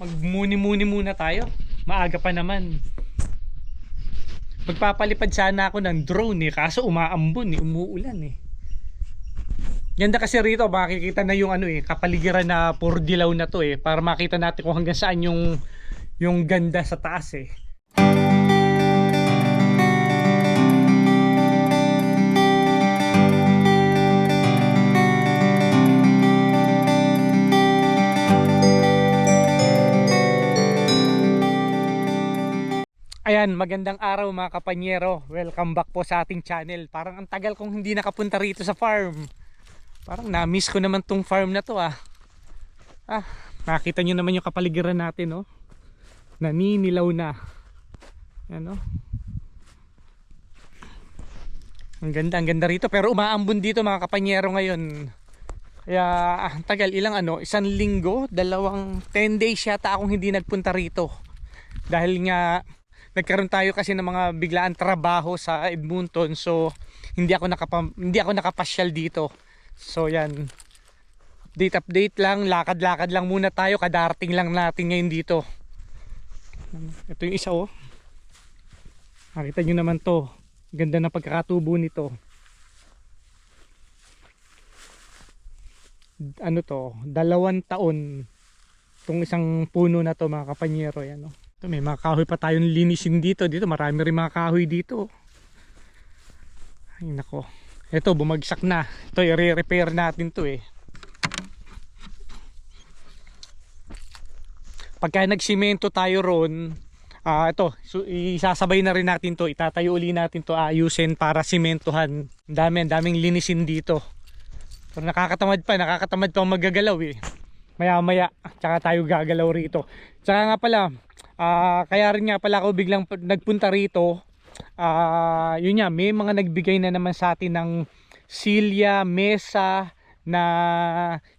Magmuni-muni muna tayo. Maaga pa naman. Magpapalipad sana ako ng drone eh. Kaso umaambon eh. Umuulan eh. Ganda kasi rito, makikita na yung ano eh, kapaligiran na puro dilaw na to eh. Para makita natin kung hanggang saan yung, yung ganda sa taas eh. Ayan, magandang araw mga kapanyero. Welcome back po sa ating channel. Parang ang tagal kong hindi nakapunta rito sa farm. Parang na-miss ko naman tong farm na to ah. Ah, nakita nyo naman yung kapaligiran natin no. Naninilaw na. Yan no. Ang ganda, ang ganda rito. Pero umaambon dito mga kapanyero ngayon. Kaya ah, tagal, ilang ano, isang linggo, dalawang 10 days yata akong hindi nagpunta rito. Dahil nga nagkaroon tayo kasi ng mga biglaan trabaho sa Edmonton so hindi ako nakapa, hindi ako nakapasyal dito. So yan. Update update lang, lakad-lakad lang muna tayo, kadarating lang natin ngayon dito. Ito yung isa oh. Nakita nyo naman to. Ganda ng pagkakatubo nito. Ano to, dalawang taon itong isang puno na to mga kapanyero yan oh. Ito, may mga kahoy pa tayong linisin dito. Dito marami rin mga kahoy dito. Ay nako. Ito bumagsak na. Ito i-repair natin to eh. Pagka nagsimento tayo ron, ah ito, so, isasabay na rin natin to. Itatayo uli natin to ayusin para simentohan. Ang dami, ang daming linisin dito. Pero nakakatamad pa, nakakatamad pa magagalaw eh. Maya maya, tsaka tayo gagalaw rito. Tsaka nga pala, Ah, kaya rin nga pala ako biglang pu- nagpunta rito. Ah, yun nga, may mga nagbigay na naman sa atin ng silya, mesa na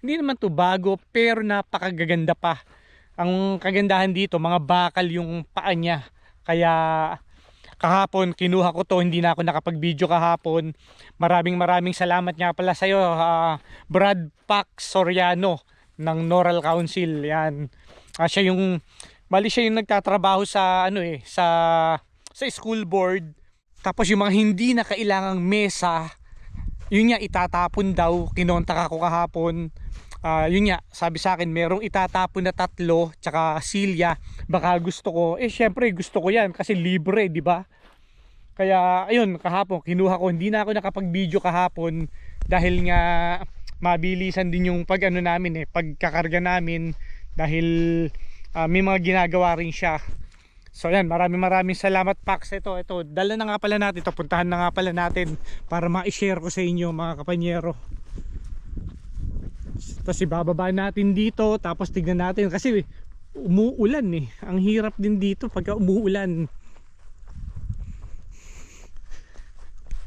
hindi naman to bago pero napakagaganda pa. Ang kagandahan dito, mga bakal yung paa niya. Kaya kahapon kinuha ko to, hindi na ako nakapag-video kahapon. Maraming maraming salamat nga pala sa iyo, Brad Pax Soriano ng Noral Council. Yan. Ah, siya yung Bali siya yung nagtatrabaho sa ano eh, sa sa school board. Tapos yung mga hindi na kailangang mesa, yun nga itatapon daw. Kinontak ako kahapon. Ah, yun nga, sabi sa akin, merong itatapon na tatlo, tsaka silya. Baka gusto ko. Eh syempre gusto ko yan kasi libre, di ba? Kaya ayun, kahapon kinuha ko. Hindi na ako nakapag-video kahapon dahil nga mabilisan din yung pag ano namin eh, pagkakarga namin dahil ah, may mga ginagawa rin siya. So yan, maraming maraming salamat Pax. Ito, ito, dala na nga pala natin, ito, puntahan na nga pala natin para ma-share ko sa inyo mga kapanyero. Tapos ibababa natin dito, tapos tignan natin kasi umuulan eh. Ang hirap din dito pagka umuulan.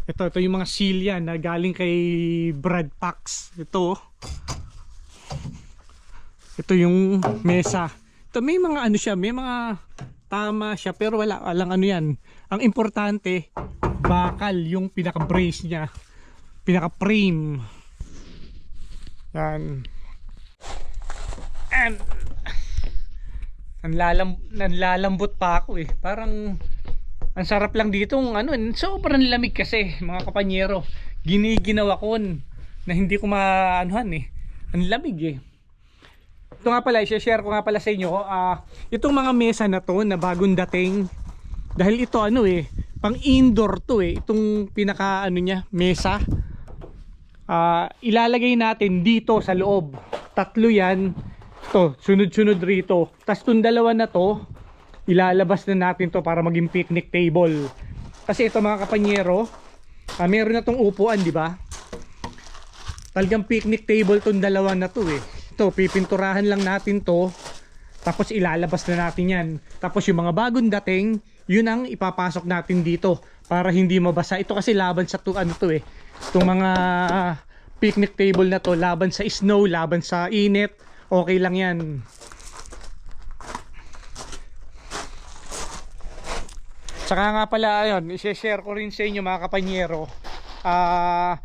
Ito, ito yung mga silya na galing kay Brad Pax. Ito. oh. Ito yung mesa. May mga ano siya, may mga tama siya pero wala walang ano yan. Ang importante bakal yung pinaka-brace niya. Pinaka-frame. Yan. And nanlalam nanlalambot pa ako eh. Parang ang sarap lang dito ng ano, sobrang lamig kasi mga kapanyero. Giniginaw ako na hindi ko maanuhan eh. Ang lamig eh. Ito nga pala, i-share ko nga pala sa inyo, ah itong mga mesa na to na bagong dating, dahil ito ano eh, pang indoor to eh, itong pinaka ano niya, mesa. Ah, ilalagay natin dito sa loob. Tatlo yan. To, sunod-sunod rito. Tapos itong dalawa na to, ilalabas na natin to para maging picnic table. Kasi ito mga kapanyero, ah, meron na tong upuan, di ba? Talagang picnic table tong dalawa na to eh. Ito, pipinturahan lang natin to. Tapos ilalabas na natin yan. Tapos yung mga bagong dating, yun ang ipapasok natin dito para hindi mabasa. Ito kasi laban sa to, ano to eh. Itong mga picnic table na to, laban sa snow, laban sa init. Okay lang yan. Saka nga pala, ayun, i-share ko rin sa inyo mga kapanyero. Ah,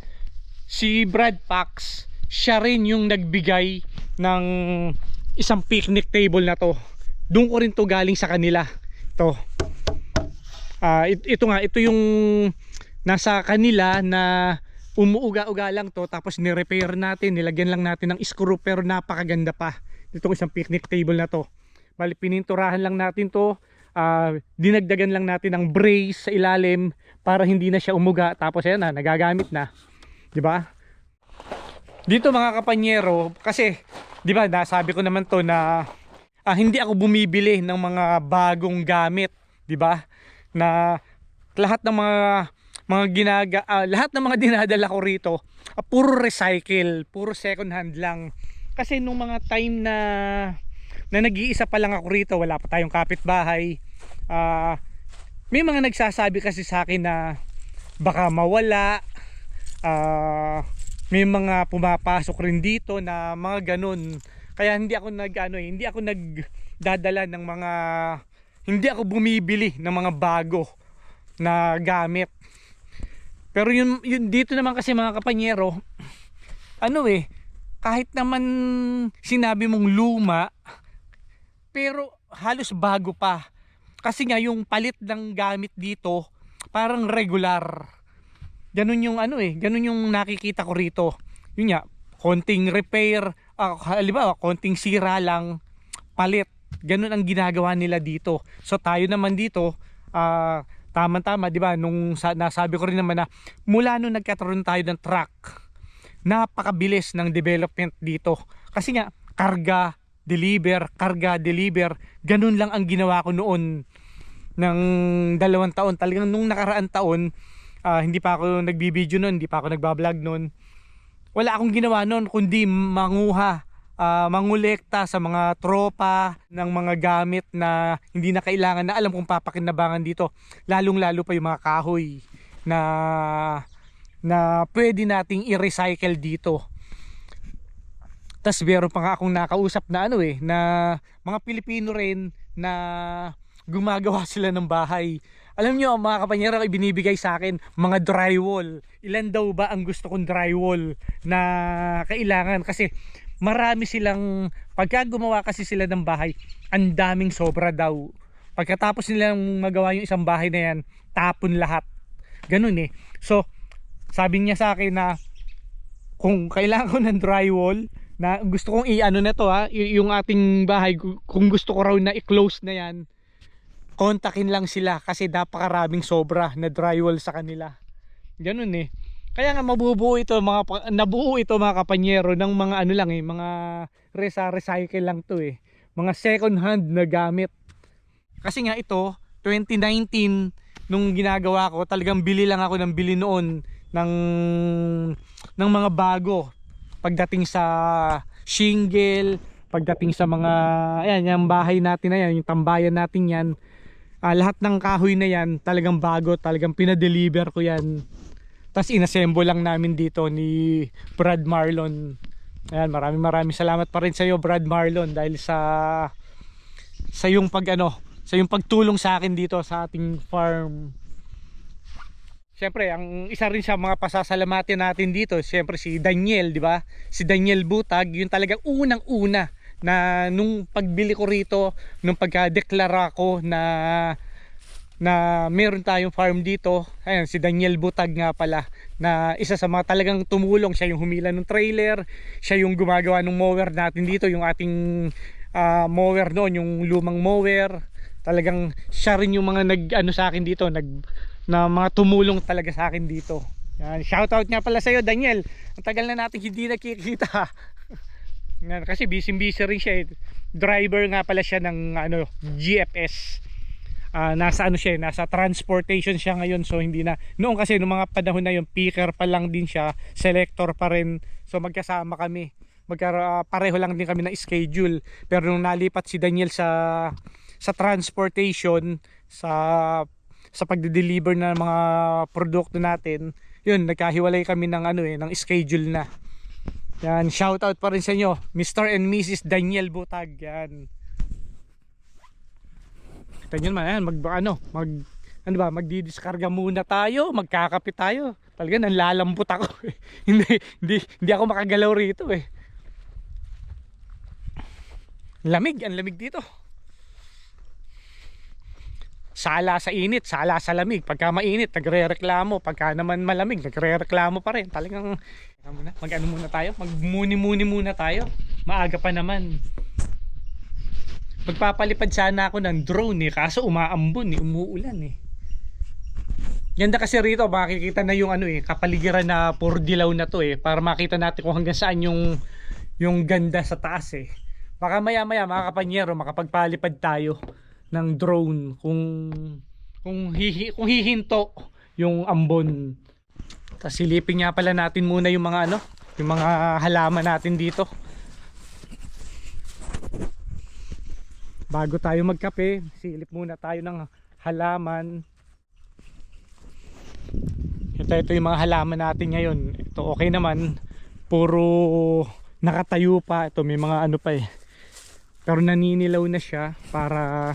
si Brad Pax, siya rin yung nagbigay ng isang picnic table na to. doon ko rin to galing sa kanila. Ito. Ah, it- ito nga, ito yung nasa kanila na umuuga-uga lang to tapos ni-repair natin, nilagyan lang natin ng screw pero napakaganda pa. Itong isang picnic table na to. Bali pininturahan lang natin to, ah, dinagdagan lang natin ng brace sa ilalim para hindi na siya umuga tapos ayan na, nagagamit na. 'Di ba? Dito mga kapanyero, kasi 'di ba, nasabi ko naman to na ah, hindi ako bumibili ng mga bagong gamit, 'di ba? Na lahat ng mga mga ginaga ah, lahat ng mga dinadala ko rito, ah, puro recycle, puro second hand lang. Kasi nung mga time na na nag-iisa pa lang ako rito, wala pa tayong kapitbahay. Ah, may mga nagsasabi kasi sa akin na baka mawala. Ah, may mga pumapasok rin dito na mga ganun. Kaya hindi ako nag ano, eh, hindi ako nagdadala ng mga hindi ako bumibili ng mga bago na gamit. Pero yun, yun dito naman kasi mga kapanyero, ano eh, kahit naman sinabi mong luma, pero halos bago pa. Kasi nga yung palit ng gamit dito, parang regular. Ganun yung ano eh, ganun yung nakikita ko rito. Yun nga, konting repair, ah, halimbawa, konting sira lang, palit. Ganun ang ginagawa nila dito. So tayo naman dito, ah, tama-tama, 'di ba? Nung sa, nasabi ko rin naman na mula nung nagkataroon tayo ng truck, napakabilis ng development dito. Kasi nga karga, deliver, karga, deliver, ganun lang ang ginawa ko noon ng dalawang taon. Talagang nung nakaraan taon, ah, hindi pa ako nagbibideo noon, hindi pa ako nagbablog noon. Wala akong ginawa noon kundi manguha, ah, mangolekta sa mga tropa ng mga gamit na hindi na kailangan na alam kung papakinabangan dito. Lalong-lalo pa yung mga kahoy na na pwede nating i-recycle dito. Tapos meron pa nga akong nakausap na ano eh, na mga Pilipino rin na gumagawa sila ng bahay. Alam nyo, mga kapanyero, ibinibigay sa akin mga drywall. Ilan daw ba ang gusto kong drywall na kailangan? Kasi marami silang, pagka gumawa kasi sila ng bahay, ang daming sobra daw. Pagkatapos nilang magawa yung isang bahay na yan, tapon lahat. Ganun eh. So, sabi niya sa akin na kung kailangan ko ng drywall na gusto kong i-ano na to ha yung ating bahay kung gusto ko raw na i-close na yan kontakin lang sila kasi napakaraming sobra na drywall sa kanila. Ganun eh. Kaya nga mabubuo ito mga nabuo ito mga kapanyero ng mga ano lang eh mga resa recycle lang to eh. Mga second hand na gamit. Kasi nga ito 2019 nung ginagawa ko talagang bili lang ako ng bili noon ng ng mga bago. Pagdating sa shingle pagdating sa mga ayan yung bahay natin na yan yung tambayan natin yan ah, lahat ng kahoy na yan talagang bago talagang pinadeliver ko yan. Tapos inassemble lang namin dito ni Brad Marlon. Ayan maraming maraming salamat pa rin sa iyo Brad Marlon dahil sa sa yung pag ano sa yung pagtulong sa akin dito sa ating farm. Siyempre, ang isa rin sa mga pasasalamatin natin dito, siyempre si Daniel, di ba? Si Daniel Butag, yung talagang unang-una na nung pagbili ko rito, nung pagka-deklara ko na na meron tayong farm dito. Ayan, si Daniel Butag nga pala na isa sa mga talagang tumulong. Siya yung humila ng trailer, siya yung gumagawa ng mower natin dito, yung ating ah, mower doon, yung lumang mower. Talagang siya rin yung mga nag ano sa akin dito, nag na mga tumulong talaga sa akin dito. Yan, shoutout nga pala sa iyo Daniel. Ang tagal na natin hindi nakikita. Kasi busy busy rin siya. eh. Driver nga pala siya ng ano GFS. Ah, nasa ano siya, eh, nasa transportation siya ngayon so hindi na noon kasi nung mga panahon na yung picker pa lang din siya, selector pa rin. So magkasama kami. Magka, ah, pareho lang din kami ng schedule. Pero nung nalipat si Daniel sa sa transportation sa sa pagde-deliver ng mga produkto natin, yun, nagkahiwalay kami ng ano eh, ng schedule na. Yan, shout out pa rin sa inyo, Mr. and Mrs. Daniel Butag. Yan. Kita nyo naman, yan, mag, ano, mag, ano ba, magdidiskarga muna tayo, magkakapit tayo. Talaga, nanlalambot ako. eh. hindi, hindi, hindi ako makagalaw rito eh. Lamig, ang lamig dito. Sala sa init, sala sa lamig. Pagka mainit, nagre-reklamo. Pagka naman malamig, nagre-reklamo pa rin. Talagang ano mag-ano muna tayo? Magmuni-muni muna tayo. Maaga pa naman. Magpapalipad sana ako ng drone eh, kaso umaambon eh, umuulan eh. Ganda kasi rito, makikita na yung ano eh, kapaligiran na puro dilaw na to eh, para makita natin kung hanggang saan yung yung ganda sa taas eh. Baka maya maya mga kapanyero, makapagpalipad tayo ng drone kung kung, hihi, kung hihinto yung ambon. Tapos silipin nga pala natin muna yung mga ano, yung mga halaman natin dito. Bago tayo magkape, silip muna tayo ng halaman. Ito, ito yung mga halaman natin ngayon. Ito okay naman. Puro nakatayo pa. Ito may mga ano pa eh. Pero naninilaw na siya para.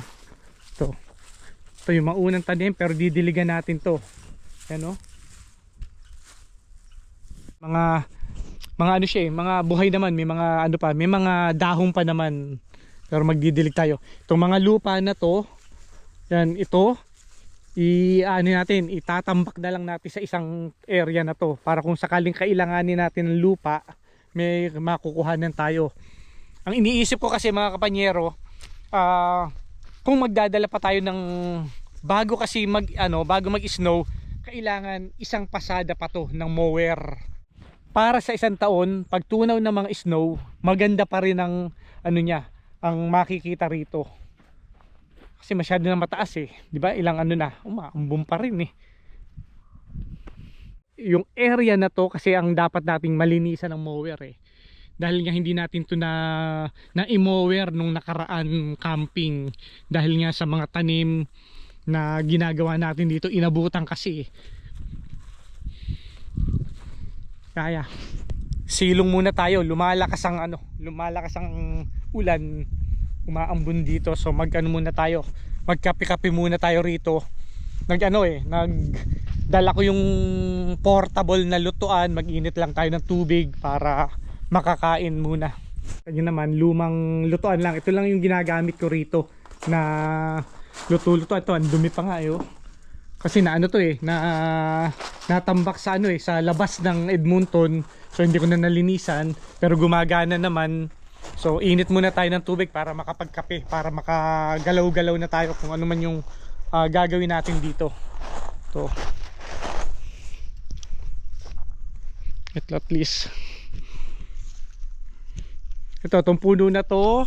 Ito yung maunang tanim pero didiligan natin to. Yan o. Mga mga ano siya eh, mga buhay naman, may mga ano pa, may mga dahon pa naman. Pero magdidilig tayo. Itong mga lupa na to, yan ito, i ano natin, itatambak na lang natin sa isang area na to para kung sakaling kailanganin natin ng lupa, may makukuhanan tayo. Ang iniisip ko kasi mga kapanyero, ah kung magdadala pa tayo ng bago kasi mag ano, bago mag-snow, kailangan isang pasada pa to ng mower. Para sa isang taon, pag tunaw ng mga snow, maganda pa rin ang ano niya, ang makikita rito kasi masyado na mataas eh. 'Di ba? Ilang ano na, umaambon pa rin eh. Yung area na to kasi ang dapat nating malinisan ng mower eh. Dahil nga hindi natin to na na i-mower nung nakaraan camping. Dahil nga sa mga tanim na ginagawa natin dito inabutan kasi. Kaya silong muna tayo, lumalakas ang ano, lumalakas ang ulan. Umaambon dito. So magano muna tayo. Magkape-kape muna tayo rito. Nag ano eh nag dala ko yung portable na lutuan. Maginit lang tayo ng tubig para makakain muna yun naman lumang lutuan lang ito lang yung ginagamit ko rito na luto-luto ito ang dumi pa nga eh oh. kasi na ano to eh na natambak sa ano eh sa labas ng Edmonton so hindi ko na nalinisan pero gumagana naman So init muna tayo ng tubig para makapagkape, para makagalaw-galaw na tayo kung ano man yung ah, gagawin natin dito. To. At least. Ito, itong puno na to.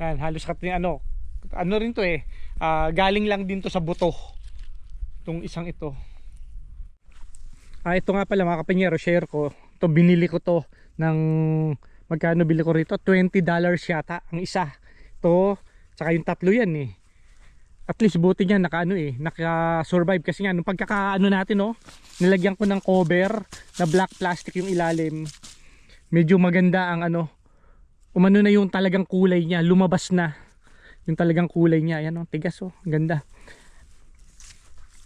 Yan, halos kating ano. Ano rin to eh. ah, galing lang din to sa buto. Itong isang ito. Ah, ito nga pala mga kapanyero, share ko. Ito binili ko to ng magkano bili ko rito 20 dollars yata ang isa to tsaka yung tatlo yan eh at least buti niya naka ano eh naka survive kasi nga nung pagkakaano natin no nilagyan ko ng cover na black plastic yung ilalim medyo maganda ang ano umano na yung talagang kulay niya lumabas na yung talagang kulay niya yan oh tigas oh ganda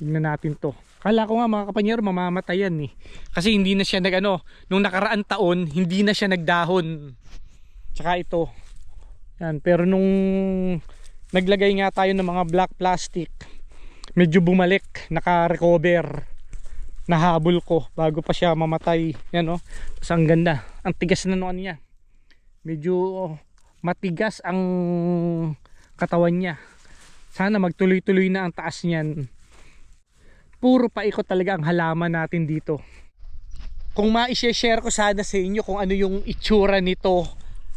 tingnan natin to Kala ko nga mga kapanyero mamamatay yan eh. Kasi hindi na siya nag ano, nung nakaraan taon, hindi na siya nagdahon. Tsaka ito. Yan, pero nung naglagay nga tayo ng mga black plastic, medyo bumalik, naka-recover. Nahabol ko bago pa siya mamatay. Yan oh. Tapos ang ganda. Ang tigas na ano niya. Medyo matigas ang katawan niya. Sana magtuloy-tuloy na ang taas niyan. Puro paikot talaga ang halaman natin dito. Kung ma-share ko sana sa inyo kung ano yung itsura nito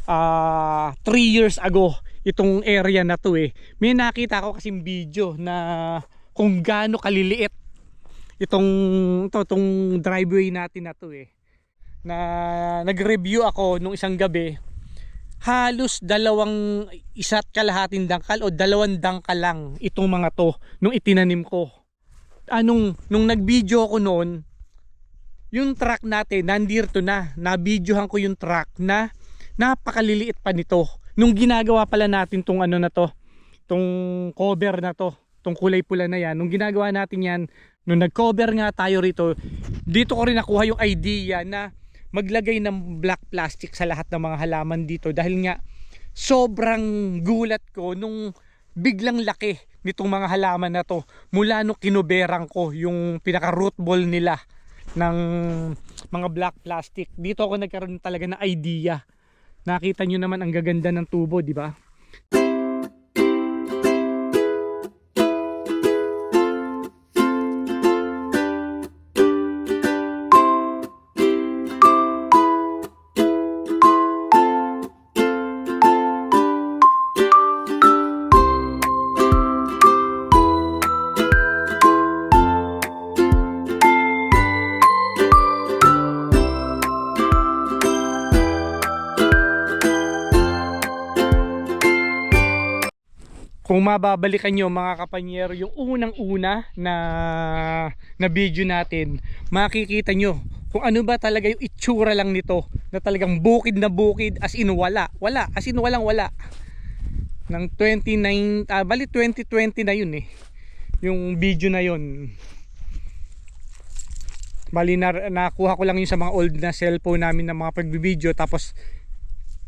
3 uh, years ago itong area na to eh. May nakita ko kasing video na kung gaano kaliliit itong to, itong driveway natin na to eh. Na nag-review ako nung isang gabi halos dalawang isa't kalahating dangkal o dalawang dangkal lang itong mga to nung itinanim ko. Anong nung nag-video ako noon yung truck natin nandito na. Na-videohan ko yung truck na napakaliliit pa nito. Nung ginagawa pala natin tong ano na to tong cover na to tong kulay pula na yan nung ginagawa natin yan nung nag-cover nga tayo rito dito ko rin nakuha yung idea na maglagay ng black plastic sa lahat ng mga halaman dito dahil nga sobrang gulat ko nung biglang laki nitong mga halaman na to mula nung kinuberang ko yung pinaka root ball nila ng mga black plastic. Dito ako nagkaroon talaga ng idea. Nakita nyo naman ang gaganda ng tubo, di ba? Kung mababalikan nyo mga kapanyero yung unang-una na na video natin makikita nyo kung ano ba talaga yung itsura lang nito na talagang bukid na bukid as in wala wala as in walang wala. Ng 29 ah, bali 2020 na yun eh yung video na yun. Bali na, nakuha ko lang yun sa mga old na cellphone namin ng mga pagbibideo tapos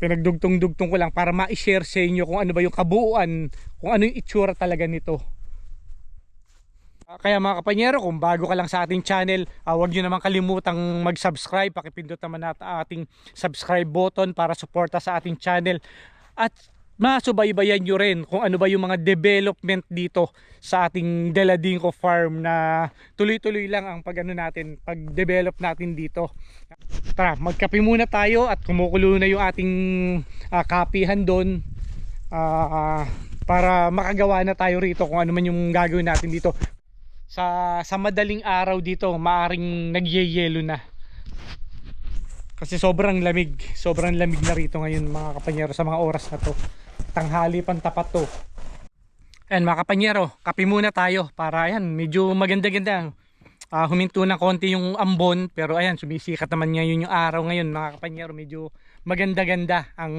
pinagdugtong-dugtong ko lang para ma-share sa inyo kung ano ba yung kabuuan, kung ano yung itsura talaga nito. Kaya mga kapanyero, kung bago ka lang sa ating channel, uh, huwag nyo naman kalimutang mag-subscribe. Pakipindot naman natin ating subscribe button para suporta sa ating channel. At masubaybayan nyo rin kung ano ba yung mga development dito sa ating Deladinco farm na tuloy-tuloy lang ang pag ano natin, pag-develop natin dito. Tara, magkape muna tayo at kumukulo na yung ating ah, kapihan doon Ah, para makagawa na tayo rito kung ano man yung gagawin natin dito. Sa sa madaling araw dito, maaring nagyeyelo na. Kasi sobrang lamig, sobrang lamig na rito ngayon mga kapanyero sa mga oras na to. Tanghali pang tapat to. Ayan mga kapanyero, kape muna tayo para ayan, medyo maganda-ganda. Ah, huminto na konti yung ambon pero ayan sumisikat naman ngayon yung araw ngayon mga kapanyero medyo maganda-ganda ang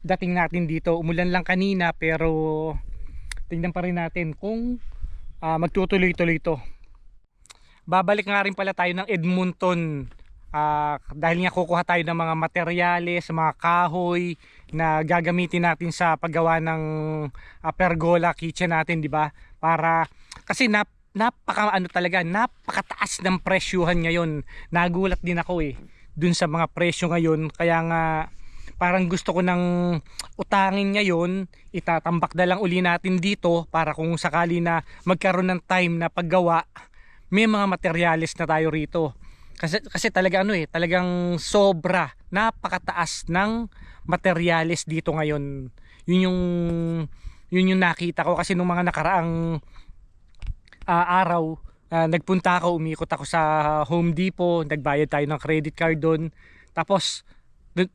dating natin dito umulan lang kanina pero tingnan pa rin natin kung ah, magtutuloy-tuloy to babalik nga rin pala tayo ng Edmonton Ah, dahil nga kukuha tayo ng mga materyales, mga kahoy na gagamitin natin sa paggawa ng ah, pergola kitchen natin, di ba? Para kasi nap napaka ano talaga, napakataas ng presyuhan ngayon. Nagulat din ako eh dun sa mga presyo ngayon. Kaya nga parang gusto ko nang utangin ngayon, itatambak na lang uli natin dito para kung sakali na magkaroon ng time na paggawa, may mga materyales na tayo rito. Kasi, kasi talaga ano eh, talagang sobra, napakataas ng materyales dito ngayon. Yun yung, yun yung nakita ko kasi nung mga nakaraang ah, araw, ah, nagpunta ako, umikot ako sa Home Depot, nagbayad tayo ng credit card doon. Tapos,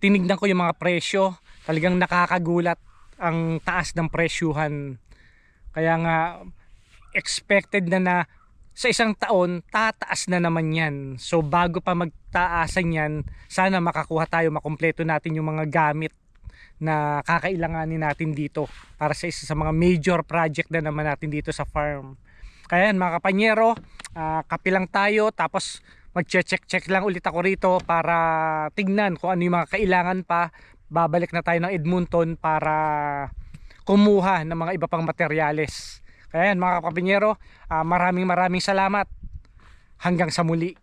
tinignan ko yung mga presyo, talagang nakakagulat ang taas ng presyuhan. Kaya nga, expected na na sa isang taon, tataas na naman yan. So bago pa magtaasan yan, sana makakuha tayo, makumpleto natin yung mga gamit na kakailanganin natin dito para sa isa sa mga major project na naman natin dito sa farm. Kaya yan mga kapanyero, ah, kape lang tayo tapos mag-check-check lang ulit ako rito para tignan kung ano yung mga kailangan pa. Babalik na tayo ng Edmonton para kumuha ng mga iba pang materyales. Kaya yan mga kapanyero, ah, maraming maraming salamat. Hanggang sa muli.